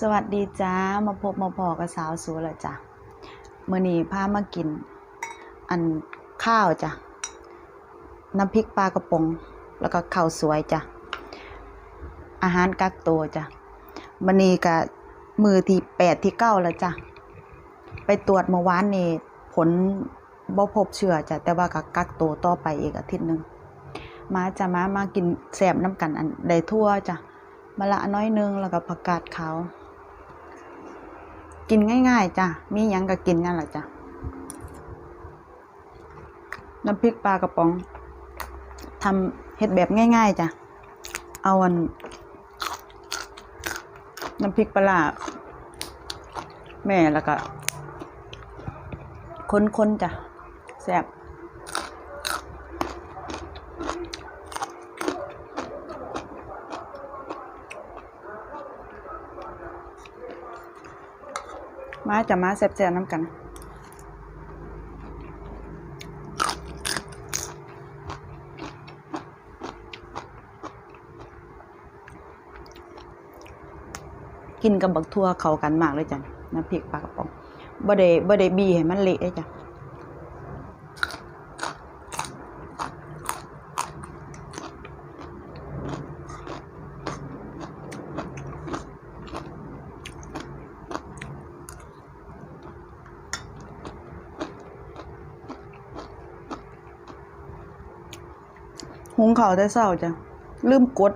สวัสดีจ้า มาพบมาพอกับสาวสูแล้วจ้ะมื้อนี้พามากิน อันข้าวจ้ะ น้ำพริกปลากระป๋องแล้วก็ข้าวสวยจ้ะ อาหารกักตัวจ้ะมื้อนี้ก็มือที่แปดที่เก้าแล้วจ้ะ ไปตรวจเมื่อวานนี่ผลบ่พบเชื้อจ้ะ แต่ว่าก็กักตัวต่อไปอีกอาทิตย์หนึงมาจะมามากินแซ่บน้ำกันอันได้ทั่วจ้ะมะละน้อยนึงแล้วก็ผักกาดขาว กินง่ายๆจ้ะ มีหยังก็กินนั่นแหละจ้ะ น้ำพริกปลากระป๋องทำเฮ็ดแบบง่ายๆจ้ะ เอาอัน น้ำพริกปลาร้าแม่แล้วก็ คนๆจ้ะแซ่บ มาจะมาแซ่บๆน้ำกัน กินกับบักทั่วเข้ากันมากเลยจ้ะน้ำพริกปลากระป๋องบ่ได้บ่ได้บีให้มันเละจ้ะ หุงข้าวแต่เช้าจ้ะลืมกด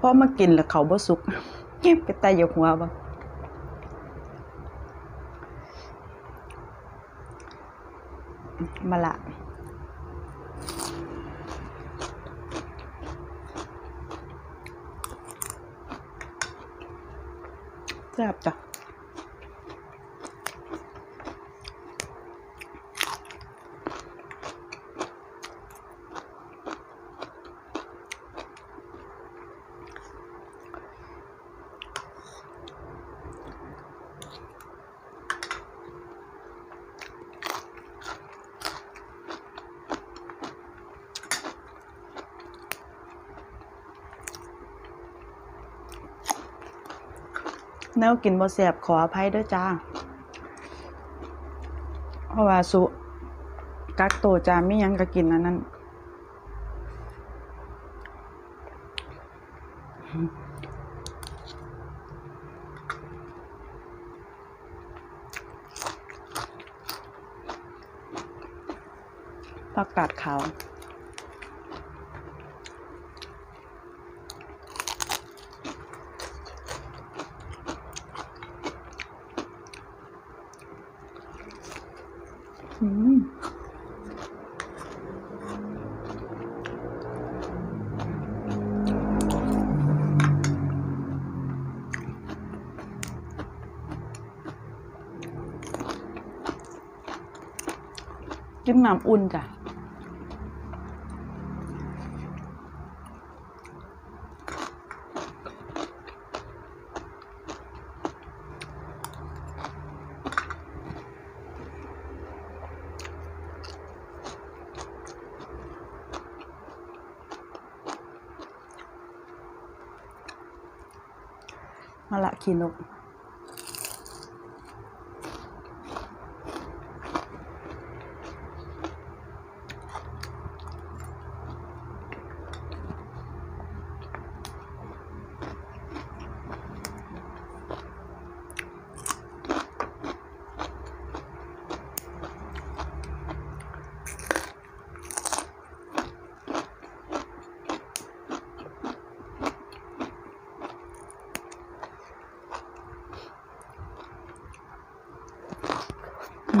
พอมากินแล้วเขาบ่สุกไปไตอยู่หัวบ่มาละแซ่บจ้ะ แนวกินบ่แสบขออภัยด้วยจ้า เพราะว่าสุกักโตจ้ามียังก็กินอันนั้นผักกาดขาว กินน้ำอุ่นจ้ะ มา ข้าว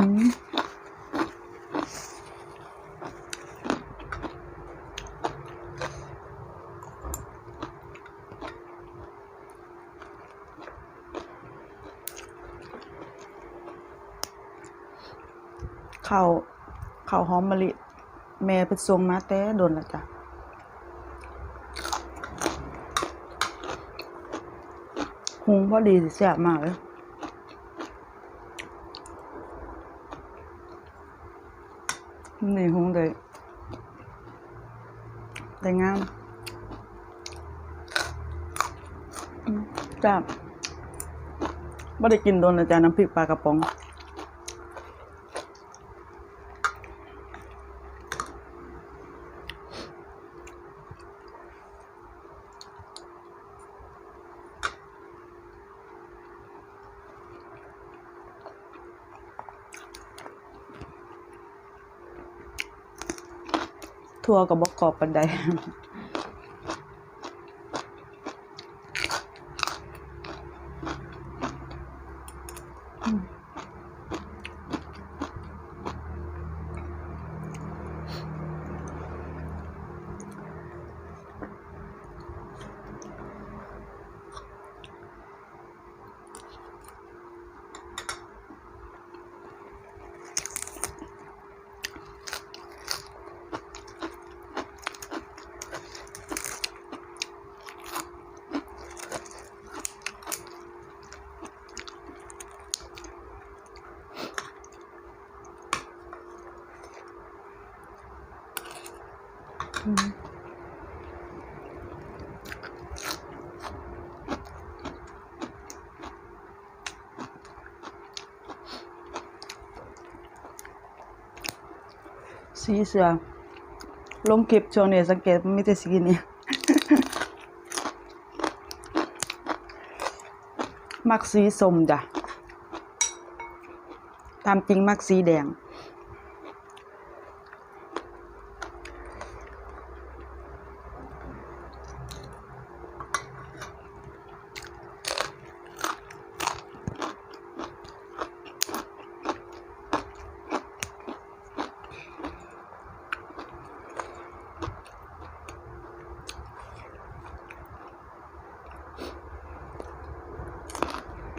ข้าวหอมมะลิ แม่ไปส่งมาแต่โดนและจ้ะหุงพอดีสิแซ่บมากเลย นี่หงได้ได้งามจับไม่ได้กินโดนอาจารย์น้ำพริกปลากระป๋อง ทั่วกับบกกรอบปันใด สีเสือลงคลิปช่วงนี้สังเกตมันมีแต่สีนี้มักสีส้มจ้ะตามจริงมักสีแดง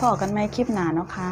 พอกันไหมคลิปหนาเนาะค่ะ